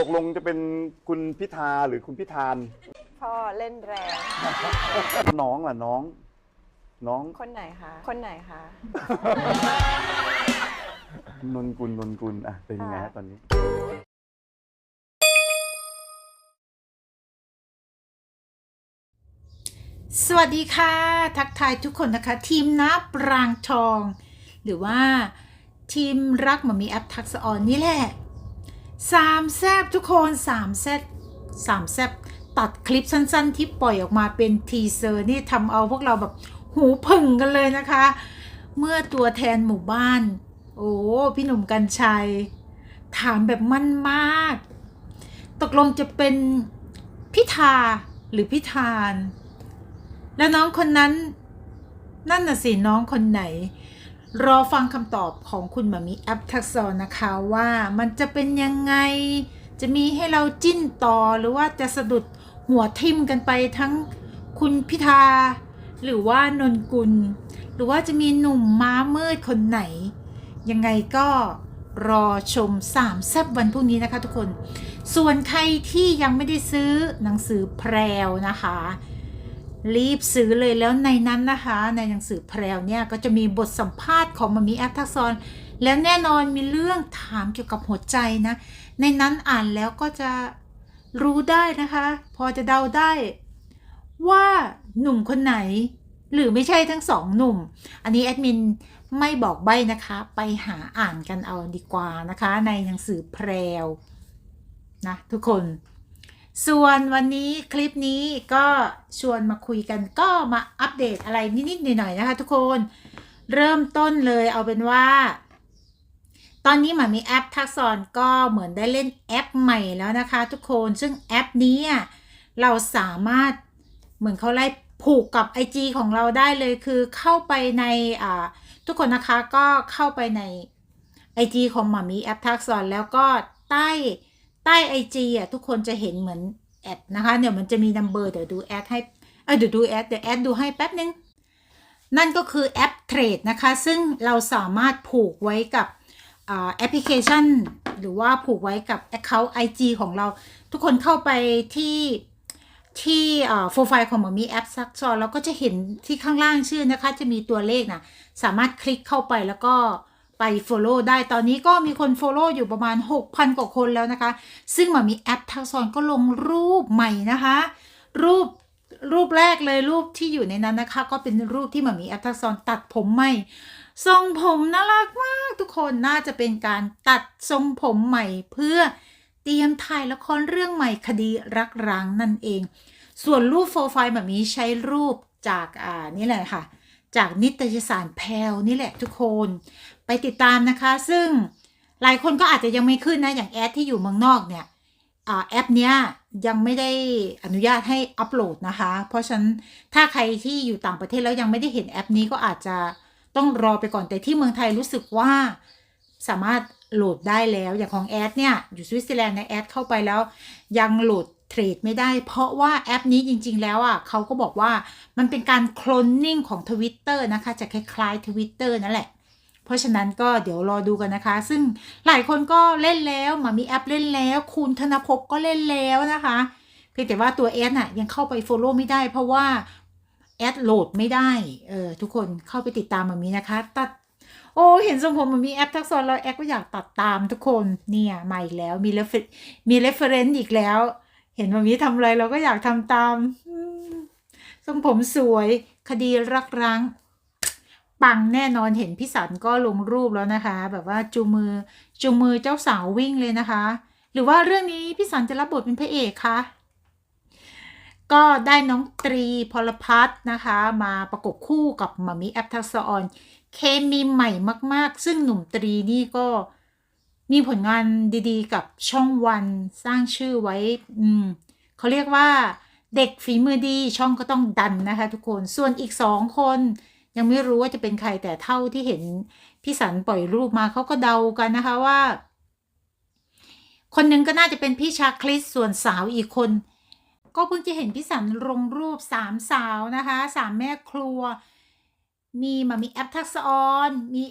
ตกลงจะเป็นคุณพิธาหรือคุณพิธานพ่อเล่นแรง น้องล่ะน้อง น้องคนไหนคะ คนไหนคะ นนกุลนนกุลอะเป็นยังไงฮะค่ะตอนนี้ สวัสดีค่ะ ทักทายทุกคนนะคะ ทีมนับรางทอง หรือว่าทีมรักหมามีแอปทักษะออนนี่แหละ สามแซบทุกคนสามแซบสามแซบตัดคลิปสั้นๆ ที่ปล่อยออกมาเป็นทีเซอร์นี่ทำเอาพวกเราแบบหูผึ่งกันเลยนะคะ เมื่อตัวแทนหมู่บ้าน โอ้พี่หนุ่มกัญชัย ถามแบบมั่นมาก ตกลงจะเป็นพิธาหรือพิธาน แล้วน้องคนนั้น นั่นน่ะสิน้องคนไหน รอฟังคำตอบของคุณมามีแอปทักษรนนะคะว่ามันจะเป็นยังไง จะมีให้เราจิ้นต่อหรือว่าจะสะดุดหัวทิมกันไปทั้งคุณพิธา หรือว่านนกุล หรือว่าจะมีหนุ่มม้ามืดคนไหน ยังไงก็รอชมสามแซบวันพรุ่งนี้นะคะทุกคน ส่วนใครที่ยังไม่ได้ซื้อหนังสือแพรวนะคะ รีบซื้อเลยแล้วในนั้นนะคะ ในหนังสือแพรวเนี่ยก็จะมีบทสัมภาษณ์ของมามีแอปทักษรแล้วแน่นอนมีเรื่องถามเกี่ยวกับหัวใจนะ ในนั้นอ่านแล้วก็จะรู้ได้นะคะ พอจะเดาได้ ว่าหนุ่มคนไหน หรือไม่ใช่ทั้งสองหนุ่ม อันนี้แอดมินไม่บอกใบ้นะคะ ไปหาอ่านกันเอาดีกว่านะคะ ในหนังสือแพรวนะทุกคน ส่วนวันนี้คลิปนี้ก็ชวนมาคุยกันก็มาอัปเดตอะไรนิดๆหน่อยๆนะคะทุกคนเริ่มต้นเลยเอาเป็นว่า ตอนนี้หมามีแอปทักษรก็เหมือนได้เล่นแอปใหม่แล้วนะคะ ทุกคนซึ่งแอปนี้เราสามารถเหมือนเขาไล่ผูกกับ IG ของเราได้เลยคือเข้าไปในทุกคนนะคะก็เข้าไปใน IG ของหมามีแอปทักษรแล้วก็ใต้ ใต้ IG อะทุกคนจะเห็นเหมือนแอดนะคะเดี๋ยวมันจะมีนัมเบอร์เดี๋ยวดูแอดให้เออเดี๋ยวดูแอดเดี๋ยวแอดดูให้แป๊บนึง นั่นก็คือแอปเทรดนะคะ ซึ่งเราสามารถผูกไว้กับแอปพลิเคชัน หรือว่าผูกไว้กับ Account IG ของเรา ทุกคนเข้าไปที่ที่โปรไฟล์ของหมอมีแอปซักซอนแล้วก็จะเห็นที่ข้างล่างชื่อนะคะ จะมีตัวเลขนะสามารถคลิกเข้าไปแล้วก็ ไป Follow ได้ตอนนี้ก็มีคน Follow อยู่ประมาณ 6,000 กว่าคนแล้วนะคะ ซึ่งหมามีแอปทักซอนก็ลงรูปใหม่นะคะ รูปรูปแรกเลยรูปที่อยู่ในนั้นนะคะ ก็เป็นรูปที่หมามีแอปทักซอนตัดผมใหม่ทรงผมน่ารักมากทุกคนน่าจะเป็นการตัดทรงผมใหม่เพื่อเตรียมถ่ายละครเรื่องใหม่คดีรักร้างนั่นเอง ส่วนรูปโปรไฟล์แบบนี้ใช้รูปจากอ่านี่แหละค่ะ จากนิตยสารแพลนี่แหละทุกคน ไปติดตามนะคะ ซึ่งหลายคนก็อาจจะยังไม่ขึ้นนะ อย่างแอดที่อยู่เมืองนอกเนี่ยอแอปเนี้ยยังไม่ได้อนุญาตให้อัปโหลดนะคะ เพราะฉะนั้นถ้าใครที่อยู่ต่างประเทศแล้วยังไม่ได้เห็นแอปนี้ก็อาจจะต้องรอไปก่อนแต่ที่เมืองไทยรู้สึกว่าสามารถ โหลดได้แล้วอย่างของแอดเนี่ยอยู่สวิตเซอร์แลนด์ในแอดเข้าไปแล้ว ยังโหลดเทรดไม่ได้ เพราะว่าแอปนี้จริง ๆ แล้วอะเขาก็บอกว่ามันเป็นการโคลนนิ่งของ Twitter นะคะ จะคล้ายๆ Twitter นั่นแหละ เพราะฉะนั้นก็เดี๋ยวรอดูกันนะคะ ซึ่งหลายคนก็เล่นแล้วมามีแอปเล่นแล้ว คุณธนภพก็เล่นแล้วนะคะเพียงแต่ว่าตัวแอดน่ะยังเข้าไป Follow ไม่ได้ เพราะว่าแอดโหลดไม่ได้เออทุกคนเข้าไปติดตามมามีนะคะตัด โอ้เห็นทรงผมมันมีแอปทักษรแล้วแอปก็อยากตัดตามทุกคนเนี่ยมาอีกแล้วมีเรฟมีเรฟเฟรนซ์อีกแล้ว เห็นมันมีทำอะไรเราก็อยากทำตามทรงผมสวย คดีรักร้างปังแน่นอนเห็นพี่สันก็ลงรูปแล้วนะคะ แบบว่าจูงมือจูงมือเจ้าสาววิ่งเลยนะคะ หรือว่าเรื่องนี้พี่สันจะรับบทเป็นพระเอกคะ ก็ได้น้องตรีพลพัฒนะคะ มาประกบคู่กับมามิแอปทักษรเคมีใหม่มาก ๆ ซึ่งหนุ่มตรีนี่ก็มีผลงานดีๆ กับช่องวันสร้างชื่อไว้ อืมเขาเรียกว่าเด็กฝีมือดีช่องก็ต้องดันนะคะ ทุกคนส่วนอีกสองคน ยังไม่รู้ว่าจะเป็นใครแต่เท่าที่เห็นพี่สันปล่อยรูปมาเขาก็เดากันนะคะว่า คนหนึ่งก็น่าจะเป็นพี่ชาคริสส่วนสาวอีกคน ก็เพิ่งจะเห็นพี่สันลงรูปสามสาวนะคะสามแม่ครัว มีมามีแอปทักษออนมี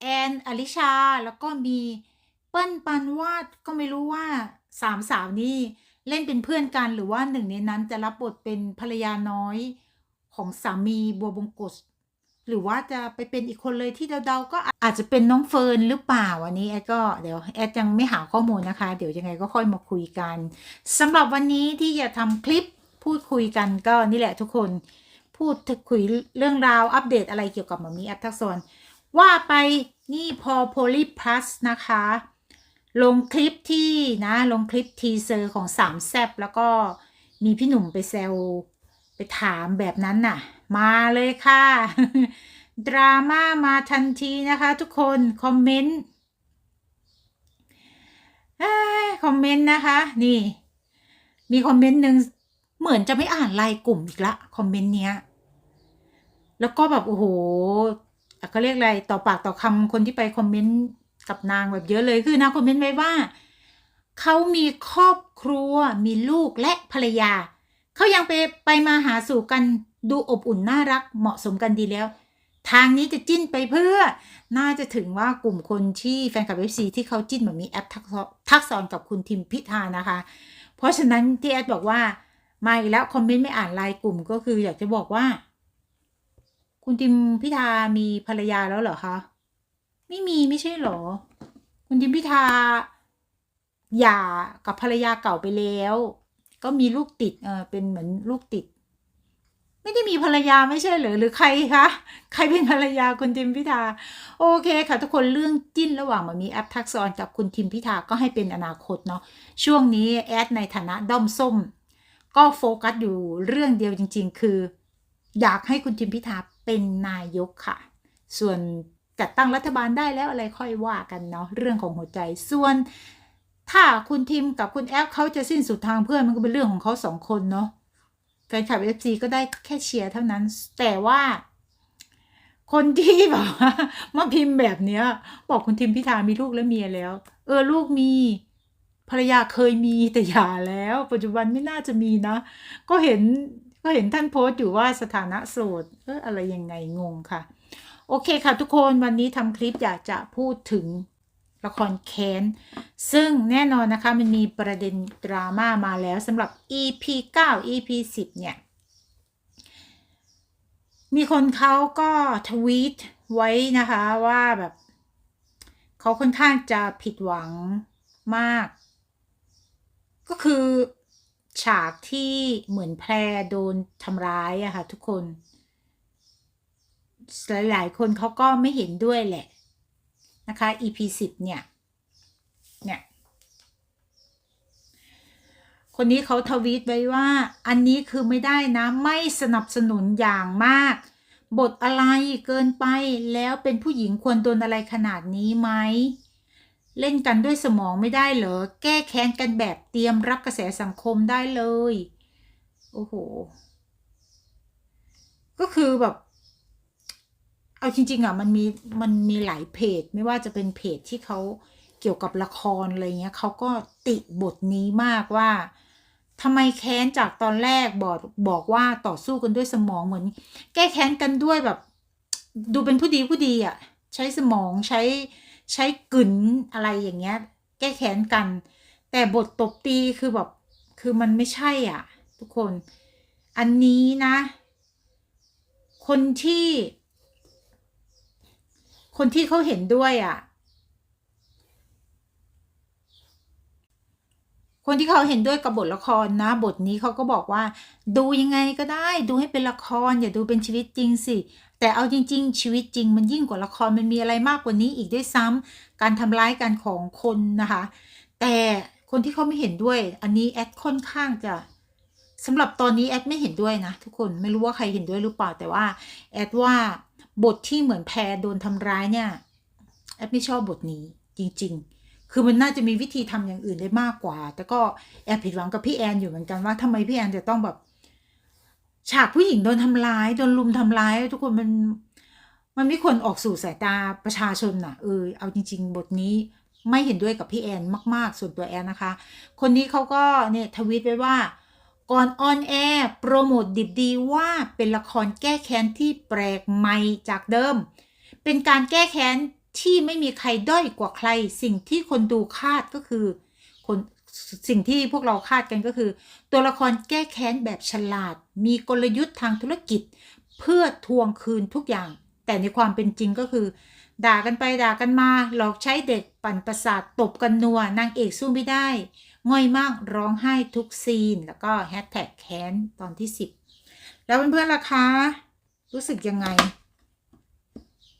แอนอลิชา แล้วก็มีเปิ้ลปันวาดก็ไม่รู้ว่าสามสาวนี่เล่นเป็นเพื่อนกันหรือว่าหนึ่งในนั้นจะรับบทเป็นภรรยาน้อยของสามีบัวบงกฎ หรือว่าจะไปเป็นอีกคนเลยที่เดาๆก็อาจจะเป็นน้องเฟิร์นหรือเปล่าอันนี้แอดก็เดี๋ยวแอดยังไม่หาข้อมูลนะคะ เดี๋ยวยังไงก็ค่อยมาคุยกันสำหรับวันนี้ที่จะทำคลิปพูดคุยกันก็นี่แหละทุกคนพูดคุยเรื่องราวอัปเดตอะไรเกี่ยวกับมามีแอปทักษรว่าไปนี่พอโพลีพลัสนะคะ ลงคลิปที่นะลงคลิปทีเซอร์ของสามแซบแล้วก็มีพี่หนุ่มไปแซว ไปถามแบบนั้นน่ะ มาเลยค่ะ ดราม่ามาทันทีนะคะทุกคนคอมเมนต์คอมเมนต์นะคะ นี่ มีคอมเมนต์หนึ่งเหมือนจะไม่อ่านไลน์กลุ่มอีกละคอมเมนต์เนี้ย แล้วก็แบบโอ้โหอะเขาเรียกอะไรต่อปากต่อคำคนที่ไปคอมเมนต์กับนางแบบเยอะเลยคือนางคอมเมนต์ไว้ว่าเขามีครอบครัวมีลูกและภรรยา เขายังไปไปมาหาสู่กันดูอบอุ่นน่ารักเหมาะสมกันดีแล้ว ทางนี้จะจิ้นไปเพื่อ น่าจะถึงว่ากลุ่มคนที่แฟนคลับเอฟซีที่เขาจิ้นแบบมีแอปทักษทักษรกับคุณทิมพิธานะคะ เพราะฉะนั้นที่แอดบอกว่ามาอีกแล้วคอมเมนต์ไม่อ่านไลน์กลุ่มก็คืออยากจะบอกว่า คุณทิมพิธามีภรรยาแล้วเหรอคะไม่มีไม่ใช่เหรอ คุณทิมพิธาหย่ากับภรรยาเก่าไปแล้ว ก็มีลูกติดเออเป็นเหมือนลูกติด ไม่ได้มีภรรยาไม่ใช่เหรอหรือใครคะใครเป็นภรรยาคุณทิมพิธาโอเคค่ะ ทุกคนเรื่องจิ้นระหว่างมันมีแอปทักษรกับคุณทิมพิธาก็ให้เป็นอนาคตเนาะช่วงนี้แอดในฐานะด้อมส้ม ก็โฟกัสอยู่เรื่องเดียวจริง ๆ คือ อยากให้คุณทิมพิธาเป็นนายกค่ะ ส่วนจัดตั้งรัฐบาลได้แล้วอะไรค่อยว่ากันเนาะเรื่องของหัวใจส่วน ถ้าคุณทิมกับคุณแอฟเขาจะสิ้นสุดทางเพื่อนมันก็เป็นเรื่องของเขาสองคนเนาะแฟนคลับเอฟซีก็ได้แค่เชียร์เท่านั้น แต่ว่าคนที่แบบว่ามาพิมพ์แบบเนี้ย บอกคุณทิมพิธามีลูกและเมียแล้ว เออลูกมีภรรยาเคยมีแต่หย่าแล้ว ปัจจุบันไม่น่าจะมีนะ ก็เห็นก็เห็นท่านโพสต์อยู่ว่าสถานะโสดเอออะไรยังไงงงค่ะ โอเคค่ะทุกคนวันนี้ทำคลิปอยากจะพูดถึง ละครแค้น ซึ่งแน่นอนนะคะมันมีประเด็นดราม่ามาแล้วสำหรับ EP 9 EP 10 เนี่ย มีคนเขาก็ทวีตไว้นะคะว่าแบบเขาค่อนข้างจะผิดหวังมาก ก็คือฉากที่เหมือนแพรโดนทำร้ายอะค่ะทุกคน หลาย ๆ คนเขาก็ไม่เห็นด้วยแหละ นะคะ EP 10เนี่ย เนี่ย คนนี้เขาทวีตไว้ว่า อันนี้คือไม่ได้นะ ไม่สนับสนุนอย่างมาก บทอะไรเกินไปแล้วเป็นผู้หญิงควรโดนอะไรขนาดนี้ไหม เล่นกันด้วยสมองไม่ได้เหรอ แก้แค้นกันแบบเตรียมรับกระแสสังคมได้เลย โอ้โห ก็คือแบบ เอาจริงๆอะมันมีมันมีหลายเพจ ไม่ว่าจะเป็นเพจที่เขาเกี่ยวกับละครอะไรเงี้ยเขาก็ติบทนี้มากว่าทำไมแค้นจากตอนแรกบอกบอกว่าต่อสู้กันด้วยสมองเหมือน แก้แค้นกันด้วยแบบ ดูเป็นผู้ดีผู้ดีอะ ใช้สมองใช้ใช้กึนอะไรอย่างเงี้ย แก้แค้นกัน แต่บทตบตีคือแบบคือมันไม่ใช่อะ ทุกคน อันนี้นะ คนที่ คนที่เขาเห็นด้วยอะ คนที่เขาเห็นด้วยกับบทละครนะ บทนี้เขาก็บอกว่า ดูยังไงก็ได้ ดูให้เป็นละคร อย่าดูเป็นชีวิตจริงสิแต่เอาจริง ๆ ชีวิตจริงมันยิ่งกว่าละครมันมีอะไรมากกว่านี้อีกด้วยซ้ำการทำร้ายกันของคนนะคะ แต่คนที่เขาไม่เห็นด้วย อันนี้แอดค่อนข้างจะสำหรับตอนนี้แอดไม่เห็นด้วยนะทุกคนไม่รู้ว่าใครเห็นด้วยหรือเปล่าแต่ว่าแอดว่า บทที่เหมือนแพรโดนทำร้ายเนี่ยแอดไม่ชอบบทนี้จริง ๆ คือมันน่าจะมีวิธีทำอย่างอื่นได้มากกว่า แต่ก็แอบผิดหวังกับพี่แอนอยู่เหมือนกันว่าทำไมพี่แอนจะต้องแบบ ฉากผู้หญิงโดนทำร้ายโดนลุมทำร้าย ทุกคนมันมันไม่ควรออกสู่สายตาประชาชนน่ะเออเอาจริง ๆ บทนี้ไม่เห็นด้วยกับพี่แอนมาก ๆ ส่วนตัวแอนนะคะ คนนี้เขาก็เนี่ยทวีตไว้ว่า ก่อนออนแอร์โปรโมทดิบดีว่าเป็นละครแก้แค้นที่แปลกใหม่จากเดิม เป็นการแก้แค้นที่ไม่มีใครด้อยกว่าใคร สิ่งที่คนดูคาดก็คือคนสิ่งที่พวกเราคาดกันก็คือ ตัวละครแก้แค้นแบบฉลาด มีกลยุทธ์ทางธุรกิจ เพื่อทวงคืนทุกอย่าง แต่ในความเป็นจริงก็คือ ด่ากันไปด่ากันมา หลอกใช้เด็กปั่นประสาทตบกันนัวนางเอกสู้ไม่ได้ง่อยมากร้องไห้ทุกซีน แล้วก็แฮชแท็กแค้นตอนที่ 10 แล้วเพื่อนๆล่ะคะ รู้สึกยังไง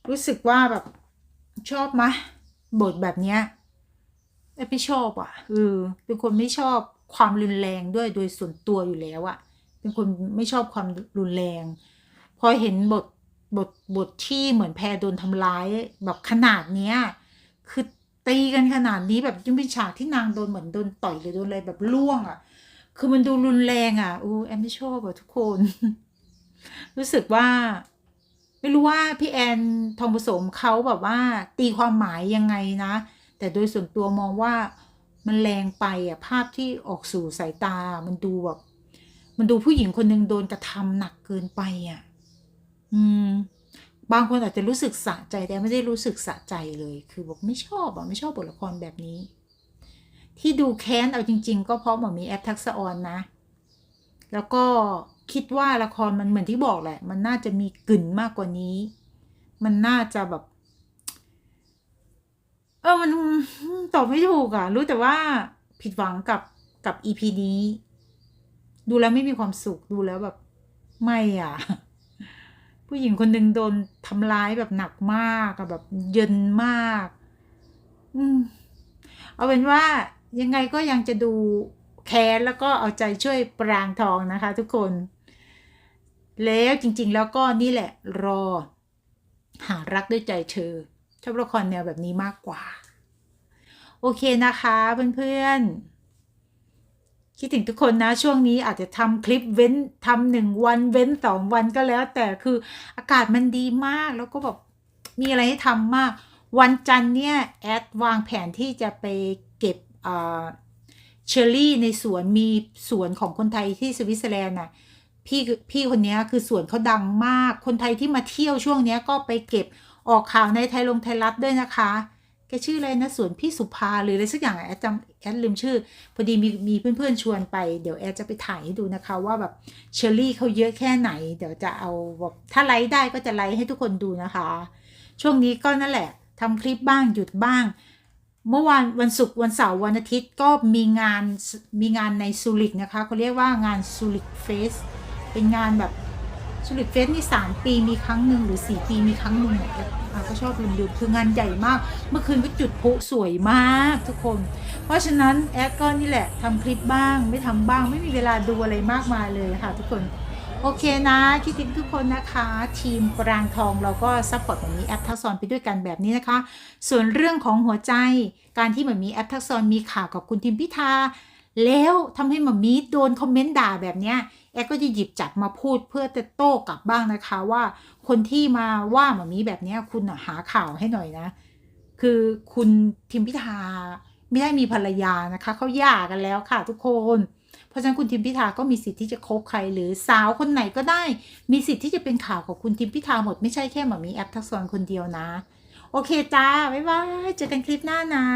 รู้สึกว่าแบบชอบไหมะบทแบบเนี้ยเอ้ยไม่ชอบอะเออเป็นคนไม่ชอบความรุนแรงด้วยโดยส่วนตัวอยู่แล้วอะ เป็นคนไม่ชอบความรุนแรง พอเห็นบท บทบทที่เหมือนแพรโดนทำร้ายแบบขนาดเนี้ยคือตีกันขนาดนี้แบบยังเป็นฉากที่นางโดนเหมือนโดนต่อยหรือโดนอะไรแบบล่วงอะ คือมันดูรุนแรงอะอู้แอมไม่ชอบอะทุกคน รู้สึกว่า ไม่รู้ว่าพี่แอนทองผสมเขาแบบว่า ตีความหมายยังไงนะ แต่โดยส่วนตัวมองว่ามันแรงไปอะภาพที่ออกสู่สายตา มันดูแบบมันดูผู้หญิงคนหนึ่งโดนกระทำหนักเกินไปอะ อืม บางคนอาจจะรู้สึกสะใจแต่ไม่ได้รู้สึกสะใจเลย คือบอกไม่ชอบอะไม่ชอบบทละครแบบนี้ ที่ดูแค้นเอาจริง ๆ ก็เพราะหมอมีแอปทักษะออนนะ แล้วก็คิดว่าละครมันเหมือนที่บอกแหละ มันน่าจะมีกลิ่นมากกว่านี้ มันน่าจะแบบ เออมันตอบไม่ถูกอะรู้แต่ว่าผิดหวังกับกับอีพีนี้ ดูแล้วไม่มีความสุขดูแล้วแบบ ไม่อะ ผู้หญิงคนหนึ่งโดนทำร้ายแบบหนักมากแบบเย็นมาก อืม เอาเป็นว่ายังไงก็ยังจะดูแค้นแล้วก็เอาใจช่วยปรางทองนะคะ ทุกคน แล้วจริง ๆ แล้วก็นี่แหละ รอ หารักด้วยใจเธอชอบละครแนวแบบนี้มากกว่า โอเคนะคะเพื่อนๆ คิดถึงทุกคนนะช่วงนี้อาจจะทำคลิปเว้นทำหนึ่งวันเว้นสองวันก็แล้ว แต่คืออากาศมันดีมากแล้วก็แบบมีอะไรให้ทำมาก วันจันทร์เนี่ยแอดวางแผนที่จะไปเก็บเชอร์รี่ในสวนมีสวนของคนไทยที่สวิตเซอร์แลนด์น่ะพี่พี่คนนี้คือสวนเขาดังมาก คนไทยที่มาเที่ยวช่วงนี้ก็ไปเก็บออกข่าวในไทยลงไทยรัฐด้วยนะคะ แกชื่ออะไรนะสวนพี่สุภาหรืออะไรสักอย่างอะแอดจำแอดลืมชื่อ พอดีมีมีเพื่อนๆชวนไปเดี๋ยวแอดจะไปถ่ายให้ดูนะคะ ว่าแบบเชอร์รี่เขาเยอะแค่ไหน เดี๋ยวจะเอาแบบถ้าไลฟ์ได้ก็จะไลฟ์ให้ทุกคนดูนะคะ ช่วงนี้ก็นั่นแหละทำคลิปบ้างหยุดบ้าง เมื่อวานวันศุกร์วันเสาร์วันอาทิตย์ก็มีงานมีงานในซูริกนะคะเขาเรียกว่างานซูริกเฟสเป็นงานแบบซูริกเฟสนี่สามปีมีครั้งหนึ่งหรือสี่ปีมีครั้งหนึ่ง เนี่ยอะก็ชอบลืมๆคืองานใหญ่มาก เมื่อคืนก็จุดพลุสวยมากทุกคน เพราะฉะนั้นแอดก็นี่แหละทำคลิปบ้าง ไม่ทำบ้างไม่มีเวลาดูอะไรมากมายเลยค่ะ ทุกคนโอเคนะคิดถึงทุกคนนะคะ ทีมปรางทองเราก็ซัพพอร์ตแบบนี้แอปทักษรไปด้วยกันแบบนี้นะคะ ส่วนเรื่องของหัวใจการที่หมันมีแอปทักษรมีข่าวกับคุณทิมพิธาแล้วทำให้หมามีโดนคอมเมนต์ด่าแบบเนี้ย แอปก็จะหยิบจับมาพูดเพื่อจะโต้กลับบ้างนะคะว่าคนที่มาว่าหมามีแบบนี้คุณหาข่าวให้หน่อยนะ คือคุณทิมพิธาไม่ได้มีภรรยานะคะเขาหย่ากันแล้วค่ะทุกคน เพราะฉะนั้นคุณทิมพิธาก็มีสิทธิ์ที่จะคบใคร หรือสาวคนไหนก็ได้ มีสิทธิ์ที่จะเป็นข่าวของคุณทิมพิธาหมดไม่ใช่แค่หมามีแอปทักษรคนเดียวนะ โอเคจ้าบ๊ายบายเจอกันคลิปหน้านะ